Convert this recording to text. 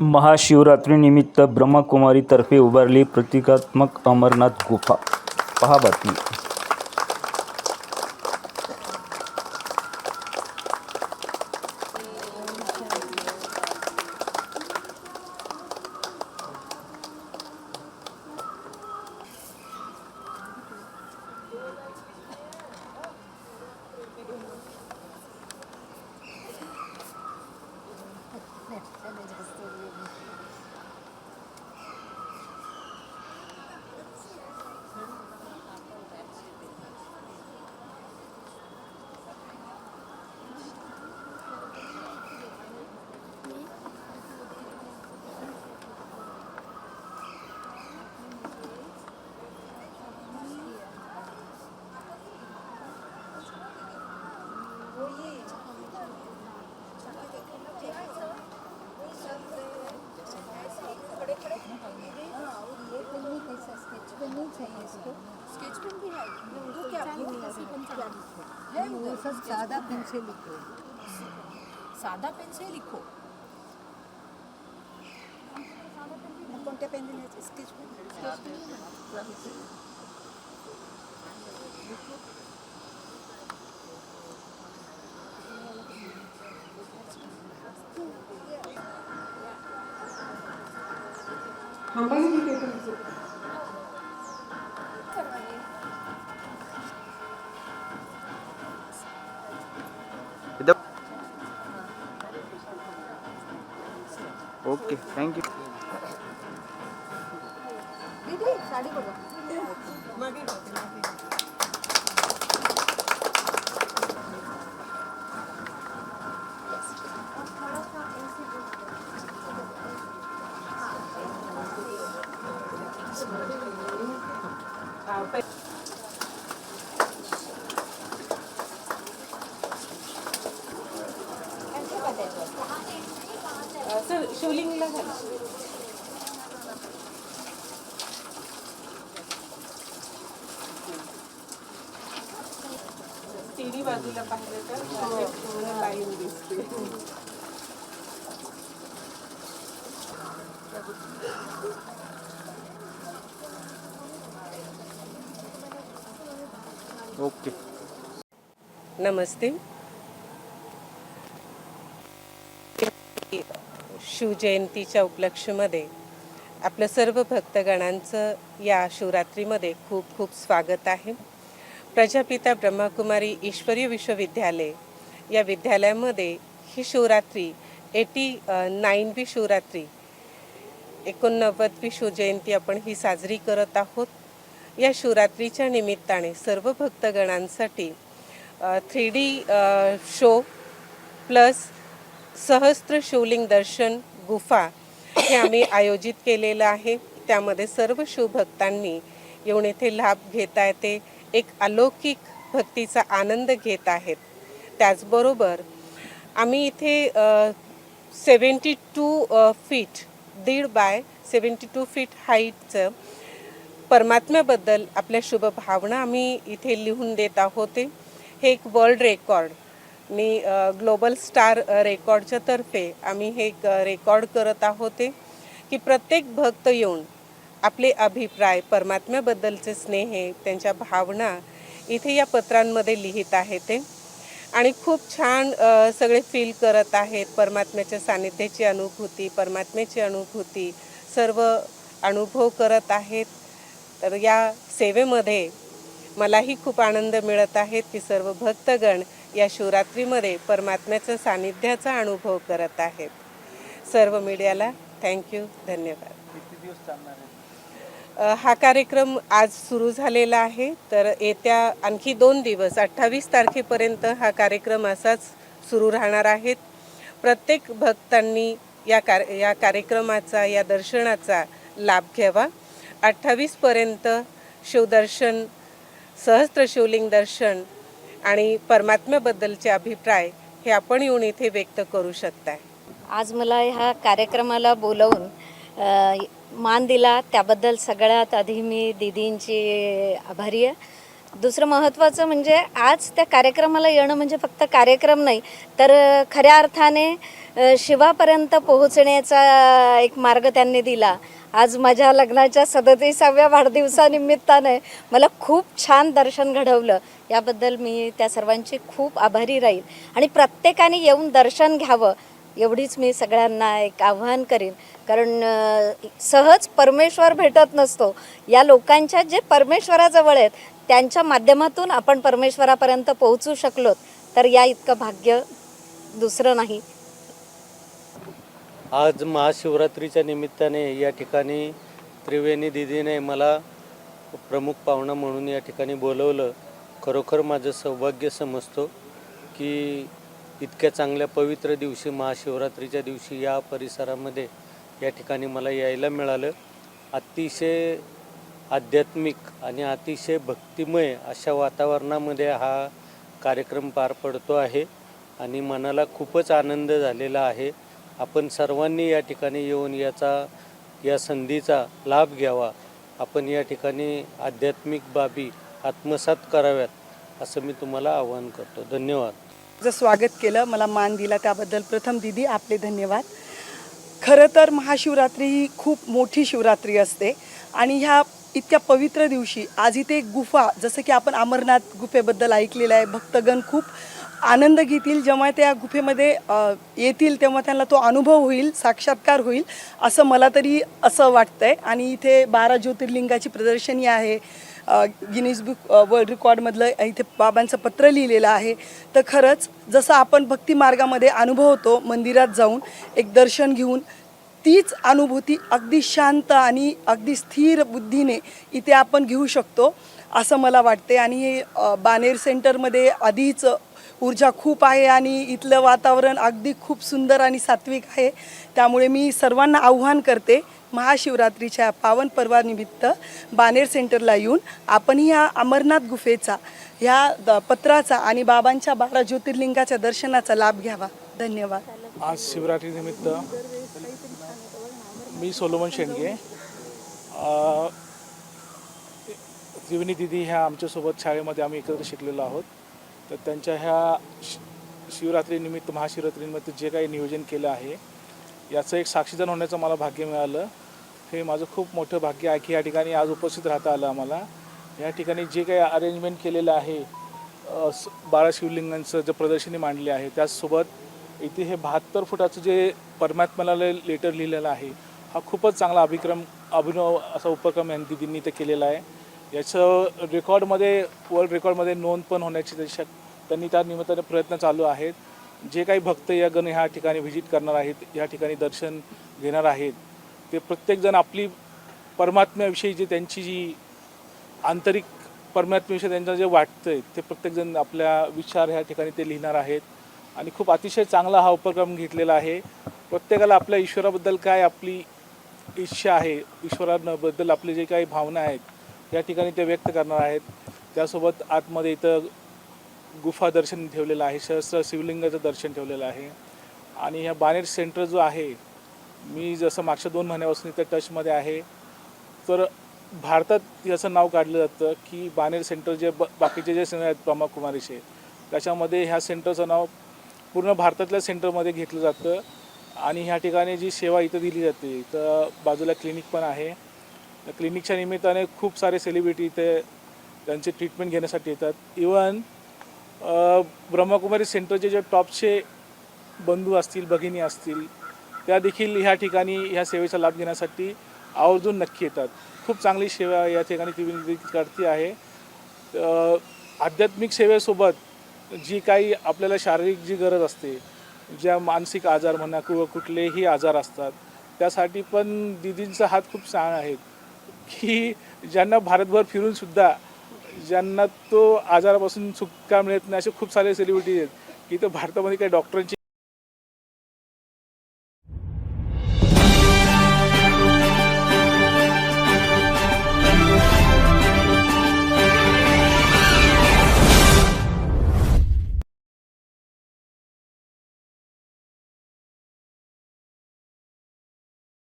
महाशिवरात्रीनिमित्त ब्रह्मकुमारीतर्फे उभारली प्रतिकात्मक अमरनाथ गुफा. पहा बातमी स्केच पेन भी है वो क्या वो कैसी पेन सब सादा पेन से लिखो साधा पेन से लिखो कोणत्या पेन लिहायचे? Sketch pen? Okay thank you. दीदी साडी बघा. झालं तिन्ही बाजूला पाहिलं तर पूर्ण लाईन दिसते ओके. नमस्ते. शिवजयंतीच्या उपलक्ष्यमध्ये आपलं सर्व भक्तगणांचं या शिवरात्रीमध्ये खूप खूप स्वागत आहे. प्रजापिता ब्रह्मकुमारी ईश्वरीय विश्वविद्यालय या विद्यालयामध्ये ही शिवरात्री एटी नाईनवी शिवरात्री एकोणनव्वदवी शिवजयंती आपण ही साजरी करत आहोत. या शिवरात्रीच्या निमित्ताने सर्व भक्तगणांसाठी थ्री डी शो प्लस सहस्त्र शिवलिंग दर्शन गुफा हे आम्ही आयोजित केलेलं आहे. त्यामध्ये सर्व शिवभक्तांनी येऊन येथे लाभ घेता येते. एक अलौकिक भक्तीचा आनंद घेत आहेत. त्याचबरोबर आम्ही इथे सेवन्टी टू फीट दीड बाय सेवन्टी टू फीट हाईटचं परमात्म्याबद्दल आपल्या शुभभावना आम्ही इथे लिहून देत आहोत. हे एक वर्ल्ड रेकॉर्ड. आणि ग्लोबल स्टार रेकॉर्डच्या तर्फे आम्ही हे रेकॉर्ड करत आहोत की प्रत्येक भक्त येऊन आपले अभिप्राय परमात्म्याबद्दलचे स्नेह त्यांच्या भावना इथे या पत्रांमध्ये लिहित आहे ते आणि खूप छान सगळे फील करत आहेत परमात्म्याच्या सानिध्याची अनुभूती परमात्म्याची अनुभूती सर्व अनुभव करत आहेत. तर या सेवेमध्ये मलाही खूप आनंद मिळत आहेत की सर्व भक्तगण या शिवरात्रीमध्ये परमात्म्याचं सानिध्याचा अनुभव करत आहेत. सर्व मीडियाला थँक्यू धन्यवाद. हा कार्यक्रम आज सुरू झालेला आहे तर येत्या आणखी दोन दिवस अठ्ठावीस तारखेपर्यंत हा कार्यक्रम असाच सुरू राहणार आहेत प्रत्येक भक्तांनी या कार या कार्यक्रमाचा या दर्शनाचा लाभ घ्यावा. अठ्ठावीसपर्यंत शिवदर्शन सहस्त्र शिवलिंग दर्शन आणि परमात्म्याबद्दलचे अभिप्राय हे आपण येऊन इथे व्यक्त करू शकताय. आज मला ह्या कार्यक्रमाला बोलवून मान दिला. त्याबद्दल सगळ्यात आधी मी दिदींची आभारी आहे. दुसरं महत्त्वाचं म्हणजे आज त्या कार्यक्रमाला येणं म्हणजे फक्त कार्यक्रम नाही तर खऱ्या अर्थाने शिवापर्यंत पोहोचण्याचा एक मार्ग त्यांनी दिला. आज माझ्या लग्नाच्या सदतीसाव्या वाढदिवसानिमित्ताने मला खूप छान दर्शन घडवलं. याबद्दल मी त्या सर्वांची खूप आभारी राहील. आणि प्रत्येकाने येऊन दर्शन घ्यावं एवढीच मी सगळ्यांना एक आव्हान करीन. कारण सहज परमेश्वर भेटत नसतो. या लोकांच्या जे परमेश्वराजवळ आहेत त्यांच्या माध्यमातून आपण परमेश्वरापर्यंत पोहोचू शकलो तर या इतकं भाग्य दुसरं नाही. आज महाशिवरात्रीच्या निमित्ताने या ठिकाणी त्रिवेणी दिदीने मला प्रमुख पाहुणा म्हणून या ठिकाणी बोलवलं. खरोखर माझं सौभाग्य समजतो की इतक्या चांगल्या पवित्र दिवशी महाशिवरात्रीच्या दिवशी या परिसरामध्ये या ठिकाणी मला यायला मिळालं. अतिशय आध्यात्मिक आणि अतिशय भक्तिमय अशा वातावरणामध्ये हा कार्यक्रम पार पडतो आहे आणि मनाला खूपच आनंद झालेला आहे. आपण सर्वांनी या ठिकाणी येऊन याचा या संधीचा लाभ घ्यावा. आपण या ठिकाणी आध्यात्मिक बाबी आत्मसात कराव्यात असं मी तुम्हाला आवाहन करतो. धन्यवाद. जर स्वागत केलं मला मान दिला त्याबद्दल. प्रथम दिदी आपले धन्यवाद. खरं तर महाशिवरात्री ही खूप मोठी शिवरात्री असते आणि ह्या इतक्या पवित्र दिवशी आज इथे एक गुफा जसं की आपण अमरनाथ गुफेबद्दल ऐकलेलं आहे भक्तगण खूप आनंद घेतील जेव्हा त्या गुफेमध्ये येतील तेव्हा त्यांना तो अनुभव होईल साक्षात्कार होईल असं मला तरी असं वाटतंय. आणि इथे बारा ज्योतिर्लिंगाची प्रदर्शनी आहे. गिनीज बुक वर्ल्ड रेकॉर्डमधलं इथे बाबांचं पत्र लिहिलेलं आहे. तर खरंच जसं आपण भक्ती मार्गामध्ये अनुभवतो मंदिरात जाऊन एक दर्शन घेऊन तीच अनुभूती अगदी शांत आणि अगदी स्थिर बुद्धीने इथे आपण घेऊ शकतो असं मला वाटते आणि बानेर सेंटरमध्ये आधीच ऊर्जा खूप आहे आणि इथलं वातावरण अगदी खूप सुंदर आणि सात्विक आहे. त्यामुळे मी सर्वांना आव्हान करते महाशिवरात्रीच्या पावन पर्वानिमित्त बानेर सेंटरला येऊन आपण ह्या अमरनाथ गुफेचा ह्या द- पत्राचा आणि बाबांच्या बारा ज्योतिर्लिंगाच्या दर्शनाचा लाभ घ्यावा. धन्यवाद. आज शिवरात्रीनिमित्त मी सोलोमन शेंडगे त्रिवेणी दिदी ह्या आमच्यासोबत शाळेमध्ये आम्ही एकत्र शिकलेलो आहोत. तर त्यांच्या ह्या शि- शिवरात्रीनिमित्त महाशिवरात्रीनिमित्त जे काही नियोजन केलं आहे याचं एक साक्षीदार होण्याचं मला भाग्य मिळालं. हे माझं खूप मोठं भाग्य आहे की या ठिकाणी आज उपस्थित राहता आलं आम्हाला. या ठिकाणी जे काही अरेंजमेंट केलेलं आहे बारा शिवलिंगांचं जे प्रदर्शनी मांडले आहे त्याचसोबत इथे हे बहात्तर फुटाचं जे परमात्म्याला लेटर लिहिलेलं आहे हा खूपच चांगला अभिक्रम अभिनव असा उपक्रम यांनी दिदींनी इथे केलेला आहे. याचं रेकॉर्डमध्ये वर्ल्ड रेकॉर्डमध्ये नोंद पण होण्याची त्याची शक त्यांनी त्या निमित्ताने प्रयत्न चालू आहेत. जे काही भक्त या गण ह्या ठिकाणी व्हिजिट करणार आहेत या ठिकाणी दर्शन घेणार आहेत ते प्रत्येकजण आपली परमात्म्याविषयी जी त्यांची जी आंतरिक परमात्म्याविषयी त्यांचं जे वाटतंय ते प्रत्येकजण आपल्या विचार ह्या ठिकाणी ते लिहिणार आहेत. आणि खूप अतिशय चांगला हा उपक्रम घेतलेला आहे. प्रत्येकाला आपल्या ईश्वराबद्दल काय आपली इच्छा आहे ईश्वराबद्दल आपली जे काही भावना आहेत या ठिकाणी ते व्यक्त करणार आहेत. त्यासोबत आतमध्ये इथं गुफा दर्शन ठेवलेलं आहे सहस्र शिवलिंगाचं दर्शन ठेवलेलं आहे. आणि ह्या बानेर सेंटर जो आहे मी जसं मागच्या दोन महिन्यापासून इथं टचमध्ये आहे तर भारतात याचं नाव काढलं जातं की बानेर सेंटर जे ब बाकीचे जे सेंटर आहेत ब्रह्माकुमारीचे त्याच्यामध्ये ह्या सेंटरचं नाव पूर्ण भारतातल्या सेंटरमध्ये घेतलं जातं. आणि ह्या ठिकाणी जी सेवा इथं दिली जाते तर बाजूला क्लिनिक पण आहे. क्लिनिकच्या निमित्ताने खूप सारे सेलिब्रिटी इथे त्यांचे ट्रीटमेंट घेण्यासाठी येतात. इवन ब्रह्मकुमारी सेंटरचे जे टॉपचे बंधू असतील भगिनी असतील त्या देखील ह्या ठिकाणी ह्या सेवेचा लाभ घेण्यासाठी आवर्जून नक्की येतात. खूप चांगली सेवा या ठिकाणी ती करते आहे. आध्यात्मिक सेवेसोबत जी काही आपल्याला शारीरिक जी गरज असते ज्या मानसिक आजार म्हणा किंवा कुठलेही आजार असतात त्यासाठी पण दिदींचा हात खूप छान आहे. की ज्यांना भारतभर फिरूनसुद्धा ज्यांना तो आजारापासून सुटका मिळत नाही असे खूप सारे सेलिब्रिटी आहेत. की तर भारतामध्ये काही डॉक्टरांची